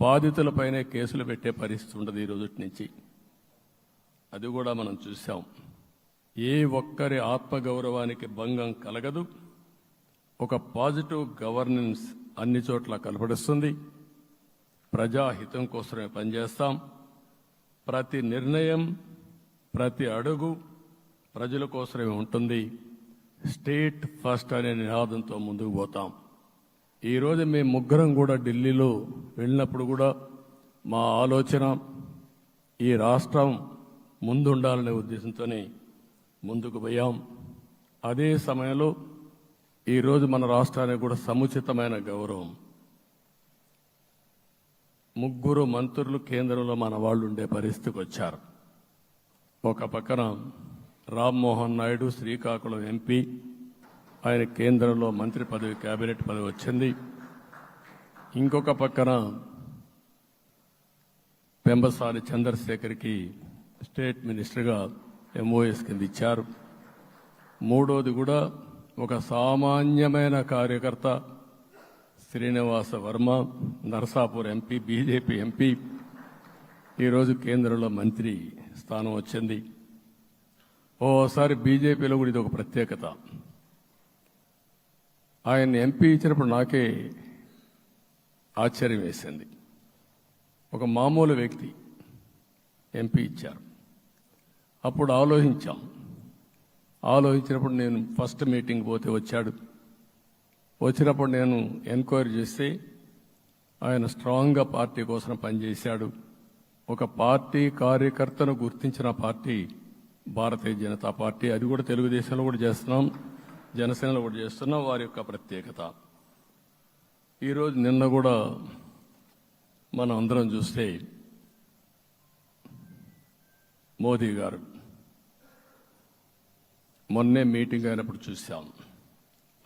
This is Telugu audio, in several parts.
బాధితులపైనే కేసులు పెట్టే పరిస్థితి ఉండదు ఈ రోజు నుంచి. అది కూడా మనం చూసాం ఏ ఒక్కరి ఆత్మగౌరవానికి భంగం కలగదు. ఒక పాజిటివ్ గవర్నెన్స్ అన్ని చోట్ల కనపడిస్తుంది. ప్రజాహితం కోసమే పనిచేస్తాం. ప్రతి నిర్ణయం ప్రతి అడుగు ప్రజల కోసమే ఉంటుంది. స్టేట్ ఫస్ట్ అనే నినాదంతో ముందుకు పోతాం. ఈరోజు మేము ముగ్గురం కూడా ఢిల్లీలో వెళ్ళినప్పుడు కూడా మా ఆలోచన ఈ రాష్ట్రం ముందుండాలనే ఉద్దేశంతోనే ముందుకు పోయాం. అదే సమయంలో ఈరోజు మన రాష్ట్రానికి కూడా సముచితమైన గౌరవం. ముగ్గురు మంత్రులు కేంద్రంలో మన వాళ్ళు ఉండే పరిస్థితికి వచ్చారు. ఒక పక్కన రామ్మోహన్ నాయుడు శ్రీకాకుళం ఎంపీ. ఆయన కేంద్రంలో మంత్రి పదవి కేబినెట్ పదవి వచ్చింది. ఇంకొక పక్కన పెంబసాని చంద్రశేఖర్కి స్టేట్ మినిస్టర్గా ఎంఓఎస్ కింద ఇచ్చారు. మూడోది కూడా ఒక సామాన్యమైన కార్యకర్త Srinivasa Varma Narasapur MP BJP MP ఈరోజు కేంద్రంలో మంత్రి స్థానం వచ్చింది. ఓసారి బీజేపీలో కూడా ఇది ఒక ప్రత్యేకత. ఆయన ఎంపీ ఇచ్చినప్పుడు నాకే ఆశ్చర్యం వేసింది. ఒక మామూలు వ్యక్తి ఎంపీ ఇచ్చారు. అప్పుడు ఆలోచించాం. ఆలోచించినప్పుడు నేను ఫస్ట్ మీటింగ్ పోతే వచ్చాడు. వచ్చినప్పుడు నేను ఎంక్వైరీ చేస్తే ఆయన స్ట్రాంగ్గా పార్టీ కోసం పనిచేశాడు. ఒక పార్టీ కార్యకర్తను గుర్తించిన పార్టీ భారతీయ జనతా పార్టీ. అది కూడా తెలుగుదేశంలో కూడా చేస్తున్నాం జనసేనలో కూడా చేస్తున్నాం వారి యొక్క ప్రత్యేకత. ఈరోజు నిన్న కూడా మనం అందరం చూస్తే మోదీ గారు మొన్నే మీటింగ్ అయినప్పుడు చూశాం.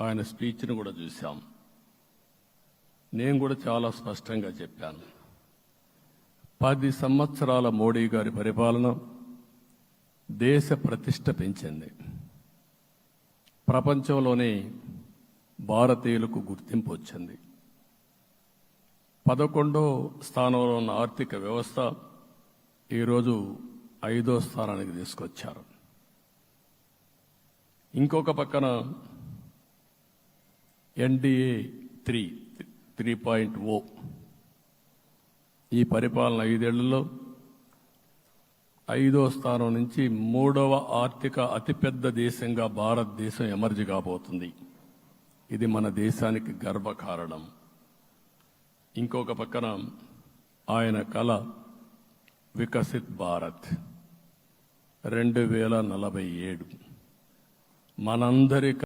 ఆయన స్పీచ్ను కూడా చూసాం నేను కూడా చాలా స్పష్టంగా చెప్పాను. పది సంవత్సరాల మోడీ గారి పరిపాలన దేశ ప్రతిష్ట పెంచింది. ప్రపంచంలోనే భారతీయులకు గుర్తింపు వచ్చింది. పదకొండో స్థానంలో ఉన్న ఆర్థిక వ్యవస్థ ఈరోజు ఐదో స్థానానికి తీసుకొచ్చారు. ఇంకొక పక్కన NDA three three point o. ఈ పరిపాలన ఐదేళ్ళలో ఐదో స్థానం నుంచి మూడవ ఆర్థిక అతిపెద్ద దేశంగా భారతదేశం ఎమర్జ్ కాబోతుంది. ఇది మన దేశానికి గర్వకారణం. ఇంకొక పక్కన ఆయన కళ వికసిత్ భారత్. రెండు వేల నలభై ఏడు. మనందరి